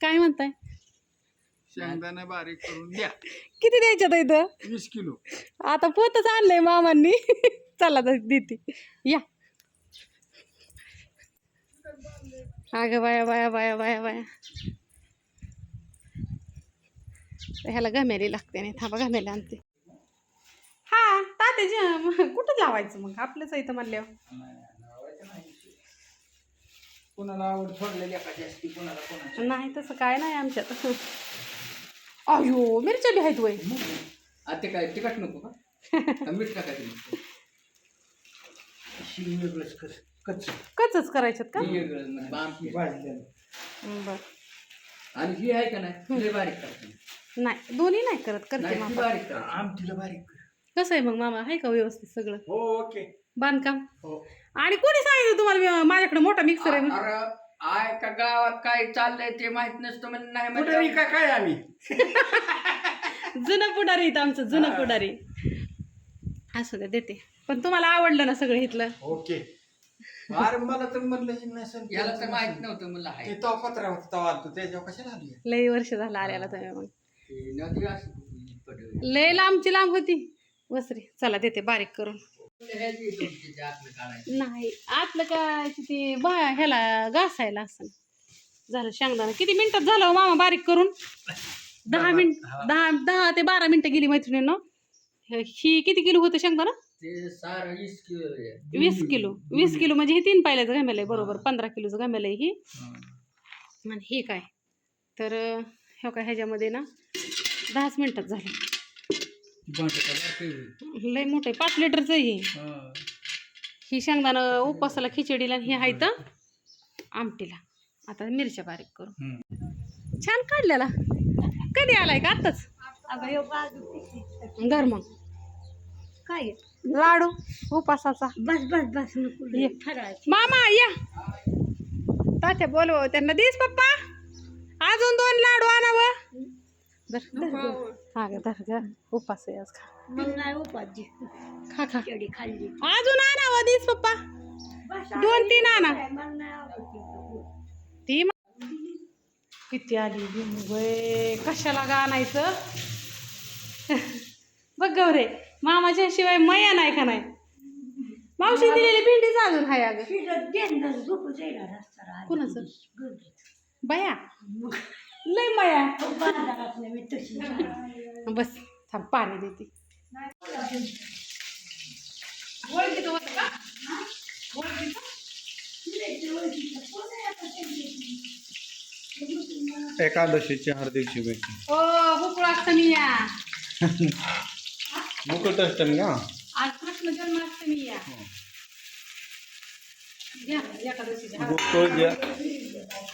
काय म्हणताय? शेंगदाणा बारीक करून द्या. किती द्यायच्यात इथं? वीस किलो. आता पोतच आणलंय मामांनी. चला तर देते. या. अगं बाया बाया बाया बाया बाया. ह्याला गमेली लागते नाही. थांबा गमेली आणते. हा तात्याची कुठं लावायचं मग? आपलंच इथं म्हणल्यावर. कोणाला आवड सोडलेली एखादी असती कोणाला कोणाची. नाही तसं काय नाही आमच्यात. अयो मिरच्या बी आहेत वय. आता ते काय तिखट नको का? का मीठ टाकायचं नुसतं? वेगळंच कच कच कचच करायच्यात का? ही वेगळं म्हणजे. बर. आणि ही आहे का नाही? लय बारीक टाकते नाही दोन्ही नाही करत करते नाही ती मामा. बारीक. आमटीला बारीक कर. कसं आहे मग मामा? आहे का व्यवस्थित सगळं? हो ओके. बांधकाम. हो. आणि कोणी सांगितलं तुम्हाला माझ्याकडे मोठा मिक्सर आहे म्हणून? अरे आय का गावात काय चाललंय ते माहीत नसतं म्हणजे नाही कुठे म्हणजे का काय आम्ही? जुनं पुढारी इथं आमचं जुनं पुढारी. असं द्या देते. पण तुम्हाला आवडलं ना सगळं इथलं? ओके. अरे मला तर म्हणलं हे नसेल याला तर माहीत नव्हतं मला ते आहे. तो पत्रा होता तवा आलतो त्याच्यावर कशाला आली लई वर्ष झालं आल्याला तुम्ही मग. ते नदी अशी पडली. लय लांबची लांब होती. वसरी चला देते बारीक करून. काढायचं. नाही आतलं काय ते बा ह्याला घासायला असं. झालं शेंगदाणा. किती मिनिटात झालं हो मामा बारीक करून? दहा मिनिट दहा दहा. ते बारा मिनिटं गेली मैत्रिणीनं. ही किती किलो होतं शेंगदाणा? वीस किलो. वीस किलो. म्हणजे हे तीन पायल्याचं घामेलं आहे. बरोबर. पंधरा किलोचं घामेलं आहे ही. हा. आणि हे काय? तर हे काय ह्याच्यामध्ये ना दहाच मिनिटात झालं ती भांडं का बारकं आहे. लय मोठं आहे. पाच लिटरचं आहे हे. हा. ही शेंगदाणं उपासाला खिचडीला आणि हे आहे तर आमटीला. आता मिरच्या बारीक करू. छान काढलेला. कधी आलाय का आत्ताच? धर मग. काय लाडू उपासाचा बस बस बस मामा या. तात्या बोलव त्यांना देस पप्पा. अजून दोन लाडू आणावं. धर धर ग. उपास आहे आज खा. मग नाही खा खाल्ली. अजून आणावं देस पप्पा. दोन तीन आणा. मला नाही आवडत ती. मा- किती आली वय कशाला गा आणायचं? बघ गौरे मामाच्या शिवाय मया नाही का नाही? मावशी दिलेली भेंडीच अजून हाय अगं. कुणाचं? बया. लय मया मी. बस थांब पाणी देते? एकादशीची हार्दिक शुभेच्छा ओ गोकुळाष्टमी या मुकुट अष्टमी का आज कृष्ण जन्माष्टमी या हात. गोकुळ ज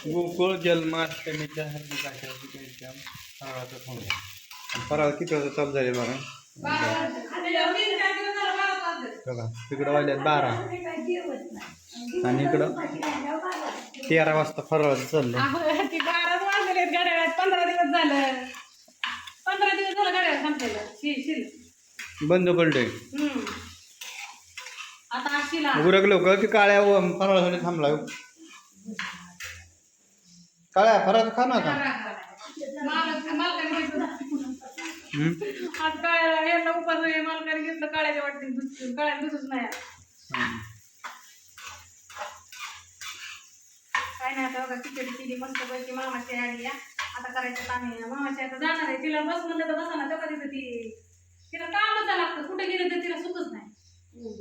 गोकुळ जन्माष्टमीच्या आशा शुभेच्छा फराळाचं फराळ किती वाजता चालू झाले बघा बघा तिकडं वाजल्यात बारा. आणि इकडं तेरा वाजता फराळाचं शिल बंद पडले. आता शिला उरक लोक की काळ्या फराळासाठी थांबला काळ्या फराळ खा ना मालक मालकाने घेतलं हम्म? आज काय यांना उपास आहे मालकाने घेतलं काळ्याच्या वाटते दूध पिऊन. काळ्या दूधच नाही आज. हम्म. काय नाही आता बघा खिचडी केली मस्त पैकी मामाची आली या आता करायचं काम आहे मामाची आता जाणार आहे तिला बस म्हणलं तर बसा ना तेव्हा तिथं ती तिला कामच लागतं कुठे गेलं तर तिला सुखच नाही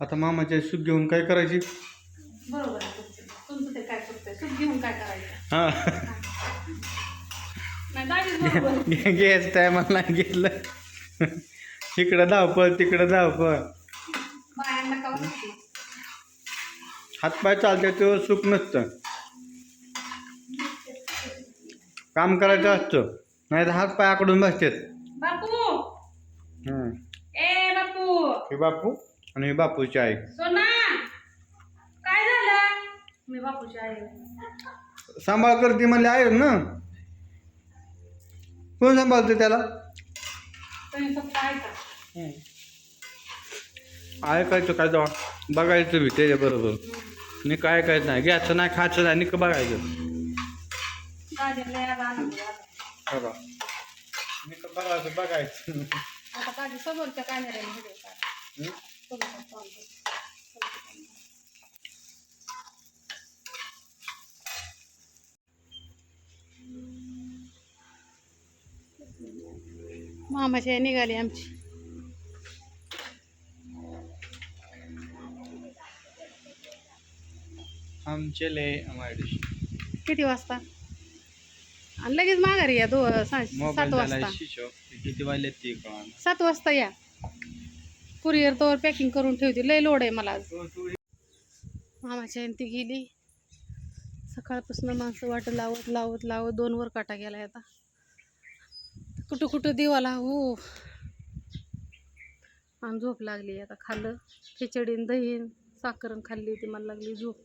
आता मामाच्या सुख घेऊन काय करायची? बरोबर आहे तुमचं. तुमचं ते काय करतंय सुख घेऊन काय करायचं? हा. नाही दाजीच बरोबर घ्यायचं टायमाला घेतलं. इकडं धावपळ तिकडं धावपळ. बायांना का वाटतं हातपाय चालते तो सुख नसतं. काम करायचं असतं. नाही तर हातपाय आकडून बसतात. बापू! हम्म. हे बापू आणि हे बापूची आई. सोना काय झालं? मी बापूची आई. आहे. सांभाळ करते म्हणले आहे ना? कोण सांभाळते त्याला? तुम्ही फक्त ऐका. ऐकायचं काय जावा बघायचं बी त्याच्याबरोबर. मी काय करायचं नाही. घ्यायचं नाही खायचं नाही निक बघायचं. दाजीला आज आनंद झाला. बघा निक बघायचं बघायचं. आता दाजी समोरच्या कॅमेऱ्याने व्हिडिओ काढ हं? आई निघाली आमची. आमचे लय किती वाजता? आणि लगेच माघारी या दो सात मोबाईल झाला वाजता. शिशो किती वाजले ते कळा सात वाजता या. कुरिअर तोवर पॅकिंग करून ठेवते. लय लोड आहे मला आज. मामाची ती गेली. सकाळपासून माणसं वाट लावत लावत लावत दोन वर काटा गेला आता. कुठं कुठं देवाला? हो आणि झोप लागली आता खाल्लं. खिचडीन दहीन साखरन खाल्ली होती मला लागली झोप.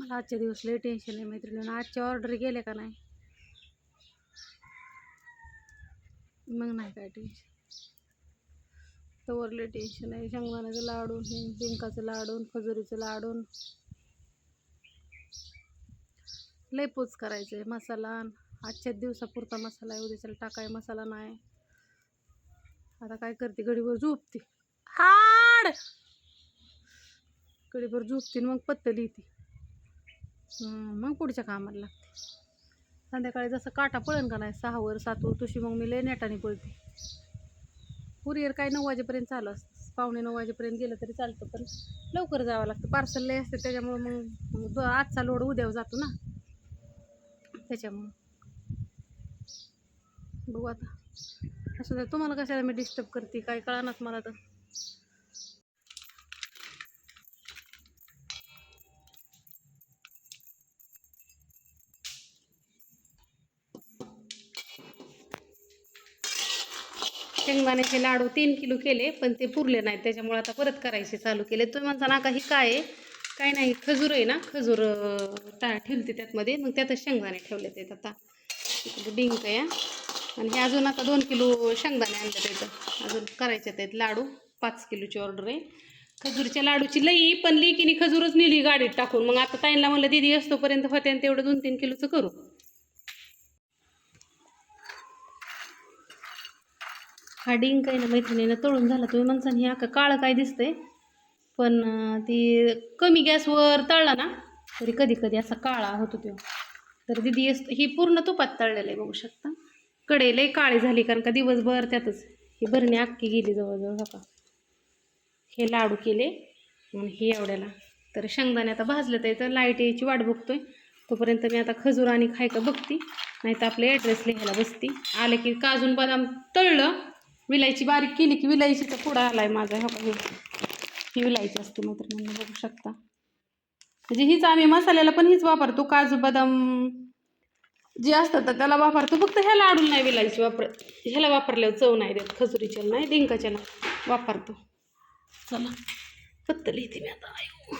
मला आजच्या दिवस लय टेन्शन आहे मैत्रिणीनं. आजच्या ऑर्डर गेले का नाही? मग नाही काय टेन्शन तवरले टेन्शन आहे. शेंगदाण्याचं लाडून हे डिंकाचं लाडून खजुरीचं लाडून. लय पोच करायचं आहे मसाला आजच्याच दिवसापुरता मसाला आहे. उद्याच्याला टाकाय मसाला नाही. आता काय करते? गडीवर झोपते. हाड! गडीवर झोपते मग पत्त लिहिते. मग पुढच्या कामाला लागते. संध्याकाळी जसं काटा पळण का नाही सहावर सातवर तुशी मग मी लय नेटाने पळते. कुरिअर काय नऊ वाजेपर्यंत चालू असतं. पावणे नऊ वाजेपर्यंत गेलं तरी चालतं पण लवकर जावं लागतं. पार्सल लय असते त्याच्यामुळं मग आजचा लोड उद्या जातो ना. त्याच्यामुळं. बघू आता. असं तुम्हाला कशाला मी डिस्टर्ब करते? काय कळणार मला तर. शेंगदाण्याचे लाडू तीन किलो केले पण ते पुरले नाहीत. त्याच्यामुळे आता परत करायचे चालू केले. तुम्ही म्हणता ना काही काय आहे? काय नाही खजूर आहे ना खजूर टा ठेवते त्यातमध्ये. मग त्यातच शेंगदाणे ठेवले ते आता. डिंक आहे आणि हे अजून आता दोन किलो शेंगदाणे आणले त्याचं अजून करायचे आहेत लाडू. पाच किलोची ऑर्डर आहे. खजूरच्या लाडूची लई पण लिकीने खजूरच नेली गाडीत टाकून. मग आता ताईंला म्हणलं दिदी असतोपर्यंत होते आणि तेवढं दोन तीन किलोचं करू. हा डिंक आहे ना मैत्रिणीनं तळून झाला तुम्ही म्हणसान हे अख्खा काळं काय दिसतंय. पण ती कमी गॅसवर तळला ना तरी कधी कधी असा काळा होतो तो. तर दिदी असतो ही पूर्ण तुपात तळलेलं आहे बघू शकता. कडे लई काळी झाली कारण का दिवसभर त्यातच ही भरणी अख्खी गेली जवळजवळ बघा हे लाडू केले आणि हे एवढ्याला. तर शेंगदाणे आता भाजलं तर तर लाइट यायची वाट बघतोय. तोपर्यंत मी आता खजूर आणि खाय का बघते. नाही तर आपले ॲड्रेस लिहायला बसते. आलं की काजून बदाम तळलं विलायची बारीक केली की विलायचीचा पुडा आलाय माझा हो का ही विलायची असते मैत्रिणींना बघू शकता. म्हणजे हीच आम्ही मसाल्याला पण हीच वापरतो काजू बदाम जे असतात तर त्याला वापरतो. फक्त ह्या आडून नाही विलायची वापर ह्याला वापरल्यावर चव नाही देत खजुरीच्याला नाही डिंकाच्याला वापरतो. चला पत्त लिहिते मी आता. आयो.